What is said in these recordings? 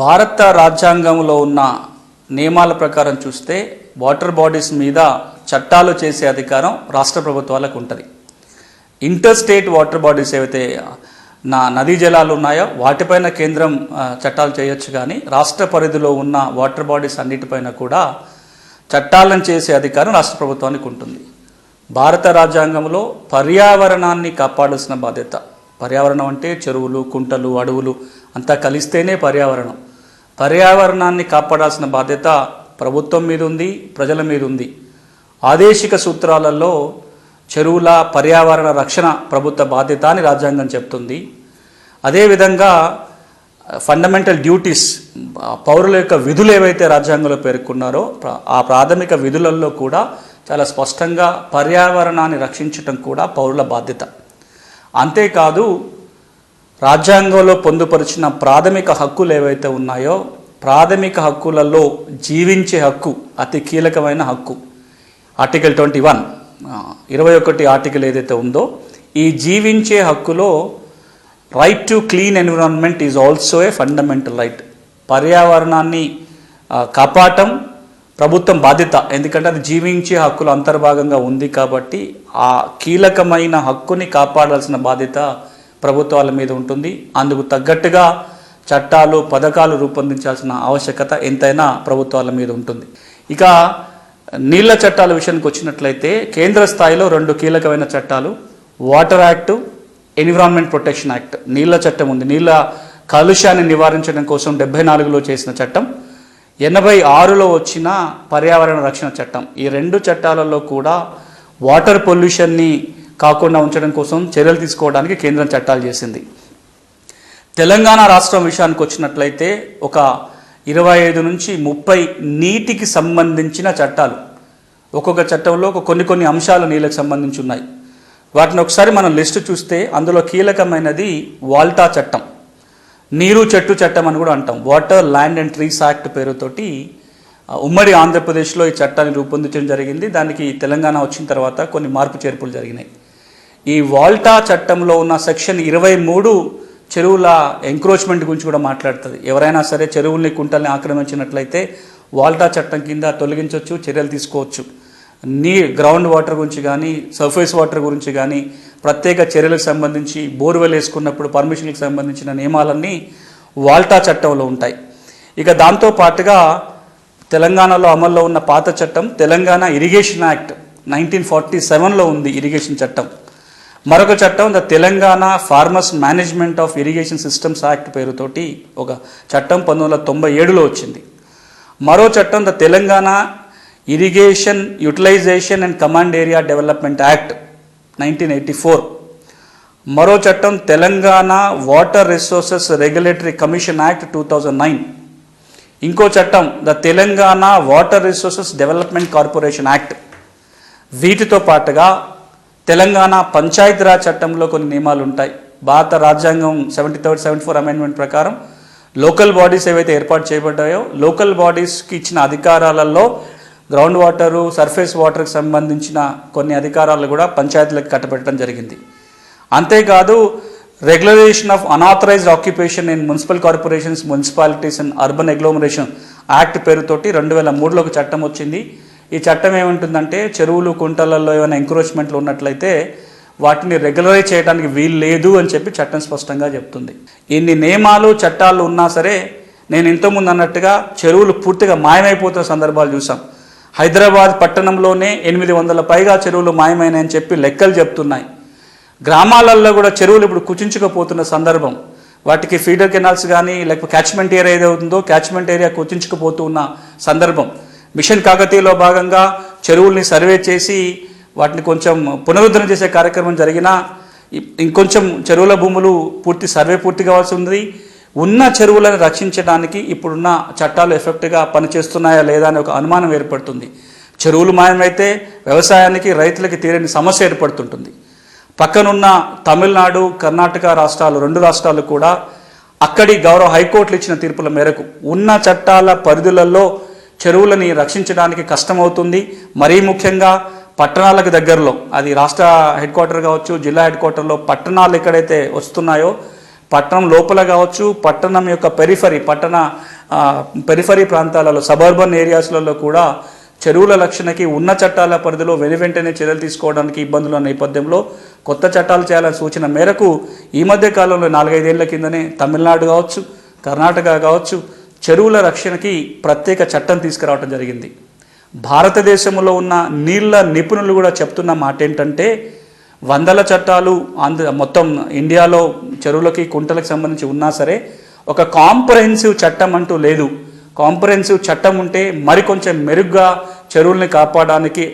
భారత రాజ్యాంగంలో ఉన్న నియమాల ప్రకారం చూస్తే వాటర్ బాడీస్ మీద చట్టాలు చేసే అధికారం రాష్ట్ర ప్రభుత్వాలకు ఉంటుంది. ఇంటర్ స్టేట్ వాటర్ బాడీస్ ఏవైతే నా నదీ జలాలు ఉన్నాయో వాటిపైన కేంద్రం చట్టాలు చేయొచ్చు కానీ రాష్ట్ర పరిధిలో ఉన్న వాటర్ బాడీస్ అన్నిటిపైన కూడా చట్టాలను చేసే అధికారం రాష్ట్ర ప్రభుత్వానికి ఉంటుంది. భారత రాజ్యాంగంలో పర్యావరణాన్ని కాపాడాల్సిన బాధ్యత. పర్యావరణం అంటే చెరువులు కుంటలు అడవులు అంతా కలిస్తేనే పర్యావరణం. పర్యావరణాన్ని కాపాడాల్సిన బాధ్యత ప్రభుత్వం మీద ఉంది ప్రజల మీద ఉంది ఆదేశిక సూత్రాలలో చెరువుల పర్యావరణ రక్షణ ప్రభుత్వ బాధ్యత అని రాజ్యాంగం చెప్తుంది. అదేవిధంగా ఫండమెంటల్ డ్యూటీస్ పౌరుల యొక్క విధులు ఏవైతే రాజ్యాంగంలో పేర్కొన్నారో ఆ ప్రాథమిక విధులలో కూడా చాలా స్పష్టంగా పర్యావరణాన్ని రక్షించటం కూడా పౌరుల బాధ్యత. అంతేకాదు రాజ్యాంగంలో పొందుపరిచిన ప్రాథమిక హక్కులు ఏవైతే ఉన్నాయో ప్రాథమిక హక్కులలో జీవించే హక్కు అతి కీలకమైన హక్కు. ఆర్టికల్ ట్వంటీ వన్ ఇరవై ఒకటి ఆర్టికల్ ఏదైతే ఉందో ఈ జీవించే హక్కులో right to clean environment is also a fundamental right పర్యావరణాన్ని కాపాడటం ప్రభుత్వం బాధ్యత. ఎందుకంటే అది జీవించే హక్కులు అంతర్భాగంగా ఉంది కాబట్టి ఆ కీలకమైన హక్కుని కాపాడాల్సిన బాధ్యత ప్రభుత్వాల మీద ఉంటుంది. అందుకు తగ్గట్టుగా చట్టాలు పథకాలు రూపొందించాల్సిన ఆవశ్యకత ఎంతైనా ప్రభుత్వాల మీద ఉంటుంది. ఇక నీళ్ళ చట్టాల విషయానికి వచ్చినట్లయితే కేంద్ర స్థాయిలో రెండు కీలకమైన చట్టాలు. Water act environment protection act నీళ్ళ చట్టం ఉంది. నీళ్ళ కాలుష్యాన్ని నివారించడం కోసం డెబ్బై నాలుగులో చేసిన చట్టం. ఎనభై ఆరులో వచ్చిన పర్యావరణ రక్షణ చట్టం. ఈ రెండు చట్టాలలో కూడా వాటర్ పొల్యూషన్ని కాకుండా ఉంచడం కోసం చర్యలు తీసుకోవడానికి కేంద్రం చట్టాలు చేసింది. తెలంగాణ రాష్ట్రం విషయానికి వచ్చినట్లయితే ఒక ఇరవై ఐదు నుంచి ముప్పై నీటికి సంబంధించిన చట్టాలు ఒక్కొక్క చట్టంలో ఒక కొన్ని కొన్ని అంశాలు నీళ్ళకి సంబంధించి ఉన్నాయి. వాటిని ఒకసారి మనం లిస్టు చూస్తే అందులో కీలకమైనది వాల్టా చట్టం. నీరు చెట్టు చట్టం అని కూడా అంటాం. Water land and trees act పేరుతోటి ఉమ్మడి ఆంధ్రప్రదేశ్లో ఈ చట్టాన్ని రూపొందించడం జరిగింది. దానికి తెలంగాణ వచ్చిన తర్వాత కొన్ని మార్పు చేర్పులు జరిగినాయి. ఈ వాల్టా చట్టంలో ఉన్న సెక్షన్ ఇరవై మూడు చెరువుల ఎంక్రోచ్మెంట్ గురించి కూడా మాట్లాడుతుంది. ఎవరైనా సరే చెరువుల్ని కుంటల్ని ఆక్రమించినట్లయితే వాల్టా చట్టం కింద తొలగించవచ్చు చర్యలు తీసుకోవచ్చు. నీ గ్రౌండ్ వాటర్ గురించి కానీ సర్ఫేస్ వాటర్ గురించి కానీ ప్రత్యేక చర్యలకు సంబంధించి బోర్వెల్ వేసుకున్నప్పుడు పర్మిషన్కి సంబంధించిన నియమాలన్నీ వాల్టా చట్టంలో ఉంటాయి. ఇక దాంతో పాటుగా తెలంగాణలో అమల్లో ఉన్న పాత చట్టం Telangana irrigation act nineteen forty సెవెన్లో ఉంది ఇరిగేషన్ చట్టం. మరొక చట్టం the Telangana farmers management of irrigation systems act పేరుతోటి ఒక చట్టం పంతొమ్మిది వందల తొంభై ఏడులో వచ్చింది. మరో చట్టం the Telangana irrigation utilisation and command area development act nineteen eighty four. మరో చట్టం Telangana water resources regulatory commission act two thousand nine. ఇంకో చట్టం the Telangana water resources development corporation act. వీటితో పాటుగా తెలంగాణ పంచాయతీరాజ్ చట్టంలో కొన్ని నియమాలు ఉంటాయి భారత రాజ్యాంగం seventy third seventy four amendment ప్రకారం లోకల్ బాడీస్ ఏవైతే ఏర్పాటు చేయబడ్డాయో లోకల్ బాడీస్కి ఇచ్చిన అధికారాలలో గ్రౌండ్ వాటరు సర్ఫేస్ వాటర్కి సంబంధించిన కొన్ని అధికారాలు కూడా పంచాయతీలకు కట్టబెట్టడం జరిగింది. అంతేకాదు regularisation of unauthorised occupation in municipal corporations municipalities and urban agglomeration act పేరుతోటి రెండు వేల మూడులో ఒక చట్టం వచ్చింది. ఈ చట్టం ఏముంటుందంటే చెరువులు కుంటలలో ఏమైనా ఎంక్రోచ్మెంట్లు ఉన్నట్లయితే వాటిని రెగ్యులరైజ్ చేయడానికి వీలు లేదు అని చెప్పి చట్టం స్పష్టంగా చెప్తుంది. ఇన్ని నియమాలు చట్టాలు ఉన్నా సరే నేను ఇంతకుముందు అన్నట్టుగా చెరువులు పూర్తిగా మాయమైపోతున్న సందర్భాలు చూసాం. హైదరాబాద్ పట్టణంలోనే ఎనిమిది వందల పైగా చెరువులు మాయమైనాయని చెప్పి లెక్కలు చెప్తున్నాయి. గ్రామాలలో కూడా చెరువులు ఇప్పుడు కుచించుకుపోతున్న సందర్భం. వాటికి ఫీడర్ కెనాల్స్ కానీ లేకపోతే క్యాచ్మెంట్ ఏరియా ఏదో ఉందో క్యాచ్మెంట్ ఏరియా కుచించుకుపోతూ ఉన్న సందర్భం. మిషన్ కాకతీయలో భాగంగా చెరువుల్ని సర్వే చేసి వాటిని కొంచెం పునరుద్ధరణ చేసే కార్యక్రమం జరిగినా ఇంకొంచెం చెరువుల భూములు పూర్తి సర్వే పూర్తి కావాల్సి ఉంది. ఉన్న చెరువులను రక్షించడానికి ఇప్పుడున్న చట్టాలు ఎఫెక్ట్గా పనిచేస్తున్నాయా లేదా అనే ఒక అనుమానం ఏర్పడుతుంది. చెరువులు మాయమైతే వ్యవసాయానికి రైతులకి తీరని సమస్య ఏర్పడుతుంటుంది. పక్కనున్న తమిళనాడు కర్ణాటక రాష్ట్రాలు రెండు రాష్ట్రాలు కూడా అక్కడి గౌరవ హైకోర్టులు ఇచ్చిన తీర్పుల మేరకు ఉన్న చట్టాల పరిధులలో చెరువులని రక్షించడానికి కష్టమవుతుంది. మరీ ముఖ్యంగా పట్టణాలకు దగ్గరలో అది రాష్ట్ర హెడ్ క్వార్టర్ కావచ్చు జిల్లా హెడ్ క్వార్టర్లో పట్టణాలు ఎక్కడైతే వస్తున్నాయో పట్టణం లోపల కావచ్చు పట్టణం యొక్క పెరిఫరీ పట్టణ పెరిఫరీ ప్రాంతాలలో సబర్బన్ ఏరియాస్లలో కూడా చెరువుల రక్షణకి ఉన్న చట్టాల పరిధిలో వెను వెంటనే చర్యలు తీసుకోవడానికి ఇబ్బందుల నేపథ్యంలో కొత్త చట్టాలు చేయాలని సూచన మేరకు ఈ మధ్య కాలంలో నాలుగైదేళ్ళ కిందనే తమిళనాడు కావచ్చు కర్ణాటక కావచ్చు చెరువుల రక్షణకి ప్రత్యేక చట్టం తీసుకురావడం జరిగింది. భారతదేశంలో ఉన్న నీళ్ళ నిపుణులు కూడా చెప్తున్న మాట ఏంటంటే వందల చట్టాలు ఆంధ్ర మొత్తం ఇండియాలో చెరువులకి కుంటలకు సంబంధించి ఉన్నా సరే ఒక కాంప్రహెన్సివ్ చట్టం అంటూ లేదు. కాంప్రహెన్సివ్ చట్టం ఉంటే మరికొంచెం మెరుగ్గా చెరువుల్ని కాపాడడానికి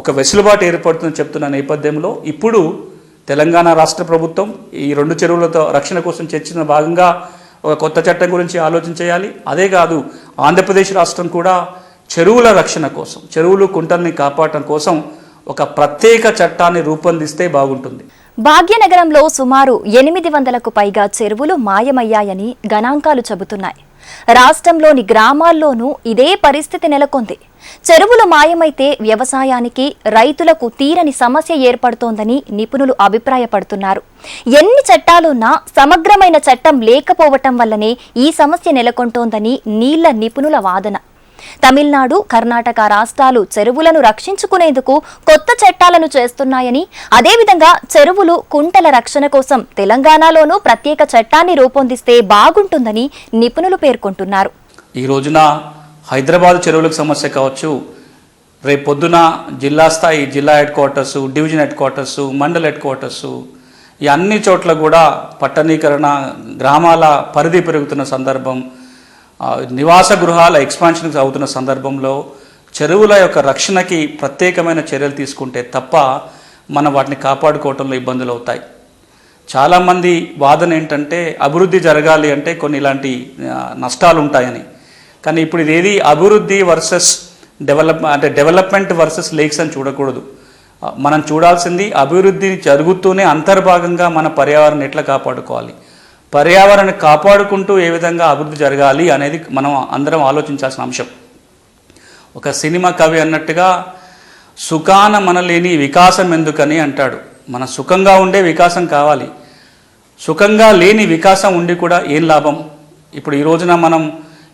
ఒక వెసులుబాటు ఏర్పడుతుందని చెప్తున్న నేపథ్యంలో ఇప్పుడు తెలంగాణ రాష్ట్ర ప్రభుత్వం ఈ రెండు చెరువులతో రక్షణ కోసం చర్చిన భాగంగా ఒక కొత్త చట్టం గురించి ఆలోచన చేయాలి. అదే కాదు ఆంధ్రప్రదేశ్ రాష్ట్రం కూడా చెరువుల రక్షణ కోసం చెరువులు కుంటల్ని కాపాడటం కోసం ఒక ప్రత్యేక చట్టాన్ని రూపొందిస్తే బాగుంటుంది. భాగ్యనగరంలో సుమారు ఎనిమిది వందలకు పైగా చెరువులు మాయమయ్యాయని గణాంకాలు చెబుతున్నాయి. రాష్ట్రంలోని గ్రామాల్లోనూ ఇదే పరిస్థితి నెలకొంది. చెరువులు మాయమైతే వ్యవసాయానికి రైతులకు తీరని సమస్య ఏర్పడుతోందని నిపుణులు అభిప్రాయపడుతున్నారు. ఎన్ని చట్టాలున్నా సమగ్రమైన చట్టం లేకపోవటం వల్లనే ఈ సమస్య నెలకొంటోందని నీళ్ళ నిపుణుల వాదన. తమిళనాడు కర్ణాటక రాష్ట్రాలు చెరువులను రక్షించుకునేందుకు కొత్త చట్టాలను చేస్తున్నాయని అదేవిధంగా చెరువులు కుంటల రక్షణ కోసం తెలంగాణలోనూ ప్రత్యేక చట్టాన్ని రూపొందిస్తే బాగుంటుందని నిపుణులు పేర్కొంటున్నారు. ఈ రోజున హైదరాబాద్ చెరువులకు సమస్య కావచ్చు రేపు పొద్దున జిల్లా స్థాయి జిల్లా headquarters division headquarters mandal headquarters ఈ అన్ని చోట్ల కూడా పట్టణీకరణ గ్రామాల పరిధి పెరుగుతున్న సందర్భం నివాస గృహాల ఎక్స్పాన్షన్ అవుతున్న సందర్భంలో చెరువుల యొక్క రక్షణకి ప్రత్యేకమైన చర్యలు తీసుకుంటే తప్ప మనం వాటిని కాపాడుకోవటంలో ఇబ్బందులు అవుతాయి. చాలామంది వాదన ఏంటంటే అభివృద్ధి జరగాలి అంటే కొన్ని ఇలాంటి నష్టాలు ఉంటాయని కానీ ఇప్పుడు ఇదేది అభివృద్ధి వర్సెస్ డెవలప్ అంటే డెవలప్మెంట్ వర్సెస్ లేక్స్ అని చూడకూడదు. మనం చూడాల్సింది అభివృద్ధి జరుగుతూనే అంతర్భాగంగా మన పర్యావరణం ఎట్లా కాపాడుకోవాలి? పర్యావరణాన్ని కాపాడుకుంటూ ఏ విధంగా అభివృద్ధి జరగాలి అనేది మనం అందరం ఆలోచించాల్సిన అంశం. ఒక సినిమా కవి అన్నట్టుగా సుఖాన మనలేని వికాసం ఎందుకని అంటాడు. మన సుఖంగా ఉండే వికాసం కావాలి. సుఖంగా లేని వికాసం ఉండి కూడా ఏం లాభం? ఇప్పుడు ఈ రోజున మనం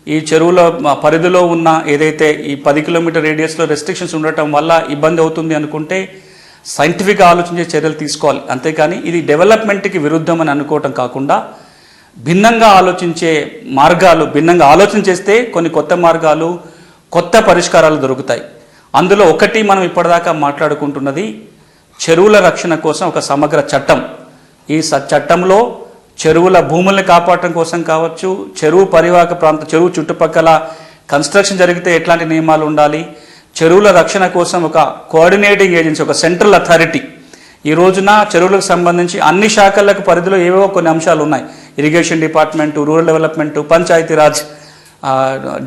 ఈ చెరువుల పరిధిలో ఉన్న ఏదైతే ఈ పది కిలోమీటర్ రేడియస్లో రెస్ట్రిక్షన్స్ ఉండటం వల్ల ఇబ్బంది అవుతుంది అనుకుంటే సైంటిఫిక్గా ఆలోచించే చర్యలు తీసుకోవాలి. అంతేకాని ఇది డెవలప్మెంట్కి విరుద్ధం అని అనుకోవటం కాకుండా భిన్నంగా ఆలోచించే మార్గాలు భిన్నంగా ఆలోచన చేస్తే కొన్ని కొత్త మార్గాలు కొత్త పరిష్కారాలు దొరుకుతాయి. అందులో ఒకటి మనం ఇప్పటిదాకా మాట్లాడుకుంటున్నది చెరువుల రక్షణ కోసం ఒక సమగ్ర చట్టం. ఈ స- చట్టంలో చెరువుల భూముల్ని కాపాడటం కోసం కావచ్చు చెరువు పరివాహక ప్రాంత చెరువు చుట్టుపక్కల కన్స్ట్రక్షన్ జరిగితే ఎట్లాంటి నియమాలు ఉండాలి చెరువుల రక్షణ కోసం ఒక కోఆర్డినేటింగ్ ఏజెన్సీ ఒక సెంట్రల్ అథారిటీ. ఈ రోజున చెరువులకు సంబంధించి అన్ని శాఖలకు పరిధిలో ఏవేవో కొన్ని అంశాలు ఉన్నాయి. Irrigation department rural development Panchayati Raj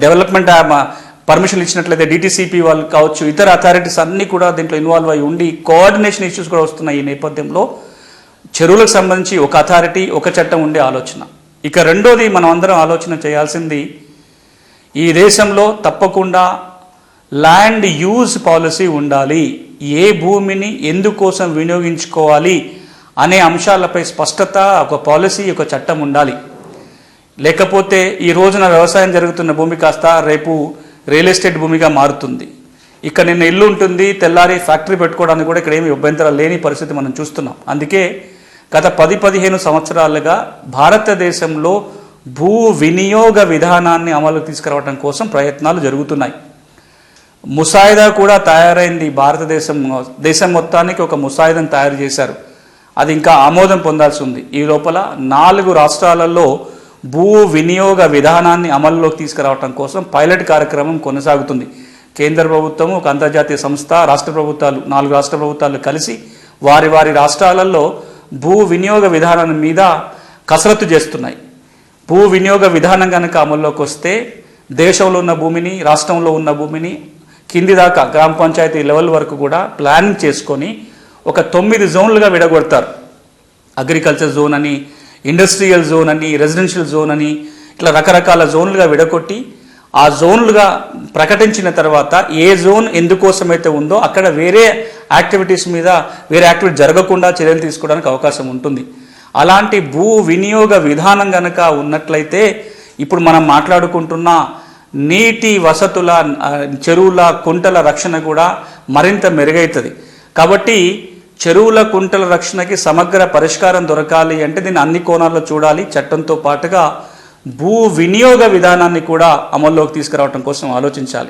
development permission ఇచ్చినట్లయితే డిటీసీపీ వాళ్ళు కావచ్చు ఇతర అథారిటీస్ అన్నీ కూడా దీంట్లో ఇన్వాల్వ్ అయి ఉండి కోఆర్డినేషన్ ఇష్యూస్ కూడా వస్తున్నాయి ఈ నేపథ్యంలో. చెరువులకు సంబంధించి ఒక అథారిటీ ఒక చట్టం ఉండే ఆలోచన. ఇక రెండోది మనం అందరం ఆలోచన చేయాల్సింది ఈ దేశంలో తప్పకుండా ల్యాండ్ యూజ్ పాలసీ ఉండాలి. ఏ భూమిని ఎందుకోసం వినియోగించుకోవాలి? అనే అంశాలపై స్పష్టత ఒక పాలసీ ఒక చట్టం ఉండాలి. లేకపోతే ఈ రోజున వ్యవసాయం జరుగుతున్న భూమి కాస్త రేపు రియల్ ఎస్టేట్ భూమిగా మారుతుంది. ఇక్కడ నిన్న ఇల్లు ఉంటుంది తెల్లారి ఫ్యాక్టరీ పెట్టుకోవడానికి కూడా ఇక్కడ ఏమి అభ్యంతరాలు లేని పరిస్థితి మనం చూస్తున్నాం. అందుకే గత పది పదిహేను సంవత్సరాలుగా భారతదేశంలో భూ వినియోగ విధానాన్ని అమలు తీసుకురావడం కోసం ప్రయత్నాలు జరుగుతున్నాయి. ముసాయిదా కూడా తయారైంది భారతదేశం దేశం మొత్తానికి ఒక ముసాయిదాను తయారు చేశారు. అది ఇంకా ఆమోదం పొందాల్సి ఉంది ఈ లోపల నాలుగు రాష్ట్రాలలో భూ వినియోగ విధానాన్ని అమల్లోకి తీసుకురావడం కోసం పైలట్ కార్యక్రమం కొనసాగుతుంది. కేంద్ర ప్రభుత్వం ఒక అంతర్జాతీయ సంస్థ రాష్ట్ర ప్రభుత్వాలు నాలుగు రాష్ట్ర ప్రభుత్వాలు కలిసి వారి వారి రాష్ట్రాలలో భూ వినియోగ విధానం మీద కసరత్తు చేస్తున్నాయి. భూ వినియోగ విధానం కనుక అమల్లోకి వస్తే దేశంలో ఉన్న భూమిని రాష్ట్రంలో ఉన్న భూమిని కింది దాకా గ్రామ పంచాయతీ లెవెల్ వరకు కూడా ప్లానింగ్ చేసుకొని ఒక తొమ్మిది జోన్లుగా విడగొడతారు. అగ్రికల్చర్ జోన్ అని ఇండస్ట్రియల్ జోన్ అని రెసిడెన్షియల్ జోన్ అని ఇట్లా రకరకాల జోన్లుగా విడగొట్టి ఆ జోన్లుగా ప్రకటించిన తర్వాత ఏ జోన్ ఎందుకోసమైతే ఉందో అక్కడ వేరే యాక్టివిటీస్ మీద వేరే యాక్టివిటీ జరగకుండా చర్యలు తీసుకోవడానికి అవకాశం ఉంటుంది. అలాంటి భూ వినియోగ విధానం గనక ఉన్నట్లయితే ఇప్పుడు మనం మాట్లాడుకుంటున్న నీటి వసతుల చెరువుల కుంటల రక్షణ కూడా మరింత మెరుగవుతుంది కాబట్టి చెరువుల కుంటల రక్షణకి సమగ్ర పరిష్కారం దొరకాలి అంటే దీన్ని అన్ని కోణాల్లో చూడాలి. చట్టంతో పాటుగా భూ వినియోగ విధానాన్ని కూడా అమల్లోకి తీసుకురావడం కోసం ఆలోచించాలి.